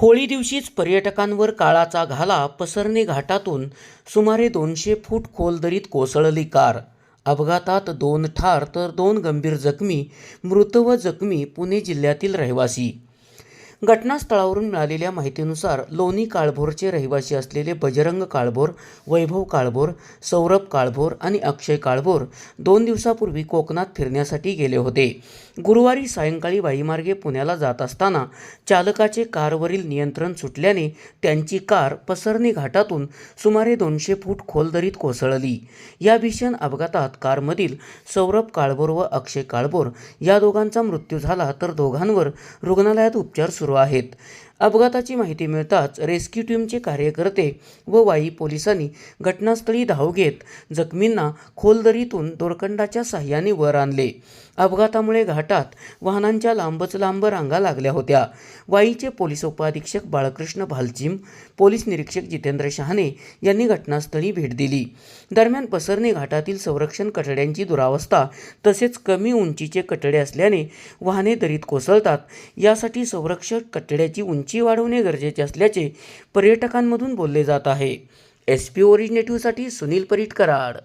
होळी दिवशीच पर्यटकांवर काळाचा घाला पसरणे घाटातून सुमारे दोनशे फूट खोल दरीत कोसळली कार. अपघातात दोन ठार तर दोन गंभीर जखमी मृत व जखमी पुणे जिल्ह्यातील रहिवासी. घटनास्थळावरून मिळालेल्या माहितीनुसार लोणी काळभोरचे रहिवासी असलेले बजरंग काळभोर वैभव काळभोर सौरभ काळभोर आणि अक्षय काळभोर दोन दिवसापूर्वी कोकणात फिरण्यासाठी गेले होते. गुरुवारी सायंकाळी वाईमार्गे पुण्याला जात असताना चालकाचे कारवरील नियंत्रण सुटल्याने त्यांची कार पसरणी घाटातून सुमारे दोनशे फूट खोल दरीत कोसळली. या भीषण अपघातात कारमधील सौरभ काळभोर व अक्षय काळभोर या दोघांचा मृत्यू झाला तर दोघांवर रुग्णालयात उपचार सुरू ওয়াহিদ अपघाताची माहिती मिळताच रेस्क्यू टीमचे कार्यकर्ते व वाई पोलिसांनी घटनास्थळी धाव घेत जखमींना खोलदरीतून दोरखंडाच्या साह्याने वर आणले. अपघातामुळे घाटात वाहनांच्या लांबच लांब रांगा लागल्या होत्या. वाईचे पोलीस उपाधीक्षक बाळकृष्ण भालचिम पोलीस निरीक्षक जितेंद्र शहाणे यांनी घटनास्थळी भेट दिली. दरम्यान पसरणे घाटातील संरक्षण कठड्यांची दुरावस्था तसेच कमी उंचीचे कटडे असल्याने वाहने दरीत कोसळतात यासाठी संरक्षक कटड्याची उंची वाढवणे गरजेचे असल्याचे पर्यटकांमधून बोलले जात आहे. एस पी ओरिजिनेटिव्हसाठी सुनील परीटकराड